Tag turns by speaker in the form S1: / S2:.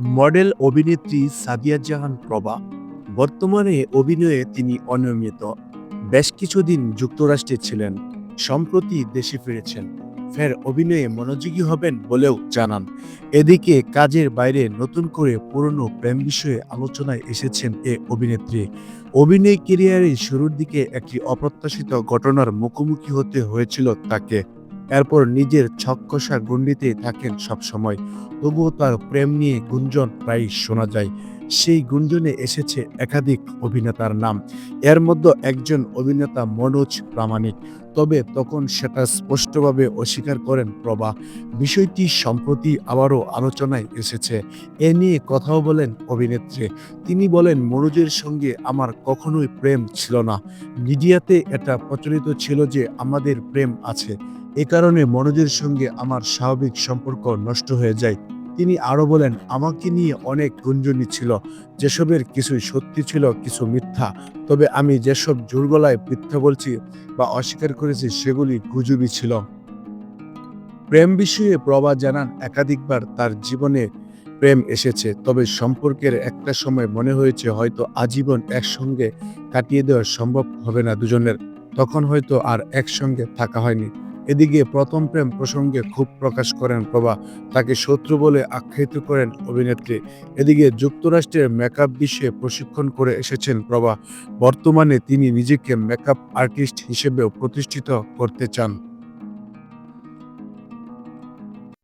S1: Model অভিনেত্রী সাদিয়া জাহান প্রভা। বর্তমানে অভিনয়ে তিনি অনিয়মিত। বেশ কিছুদিন যুক্তরাষ্ট্রে ছিলেন, সম্প্রতি দেশে ফিরেছেন। ফের অভিনয়ে মনোযোগী হবেন বলেও জানান। এদিকে কাজের বাইরে নতুন করে পুরনো প্রেম বিষয়ে আলোচনায় এসেছেন এ অভিনেত্রী। অভিনয় কেরিয়ারের শুরুর দিকে একটি অপ্রত্যাশিত ঘটনার মুখোমুখি হতে হয়েছিল তাকে। এরপর নিজের ছক্কষা গণ্ডিতে থাকেন সবসময়। তবুও তার প্রেম নিয়ে গুঞ্জন প্রায় শোনা যায়। সেই গুঞ্জনে এসেছে একাধিক অভিনেতার নাম। এর মধ্যে একজন অভিনেতা মনোজ প্রামাণিক। তবে তখন সেটা স্পষ্টভাবে অস্বীকার করেন প্রভা। বিষয়টি সম্প্রতি আবারও আলোচনায় এসেছে। এ নিয়ে কথাও বলেন অভিনেত্রী। তিনি বলেন, মনোজের সঙ্গে আমার কখনোই প্রেম ছিল না। মিডিয়াতে এটা প্রচলিত ছিল যে আমাদের প্রেম আছে। এ কারণে মনোজের সঙ্গে আমার স্বাভাবিক সম্পর্ক নষ্ট হয়ে যায়। তিনি আরও বলেন, আমাকে নিয়ে অনেক গুঞ্জনি ছিল। যেসবের কিছু সত্যি ছিল, কিছু মিথ্যা। তবে আমি যেসব জোরগলায় মিথ্যা বলছি বা অস্বীকার করেছি, সেগুলি গুজবই ছিল। প্রেম বিষয়ে প্রভা জানান, একাধিকবার তার জীবনে প্রেম এসেছে। তবে সম্পর্কের একটা সময় মনে হয়েছে, হয়তো আজীবন একসঙ্গে কাটিয়ে দেওয়া সম্ভব হবে না দুজনের। তখন হয়তো আর একসঙ্গে থাকা হয়নি। এদিকে প্রথম প্রেম প্রসঙ্গে ক্ষোভ প্রকাশ করেন প্রভা। তাকে শত্রু বলে আখ্যায়িত করেন অভিনেত্রী। এদিকে যুক্তরাষ্ট্রের মেকআপ বিষয়ে প্রশিক্ষণ করে এসেছেন প্রভা। বর্তমানে তিনি নিজেকে মেকআপ আর্টিস্ট হিসেবেও প্রতিষ্ঠিত করতে চান।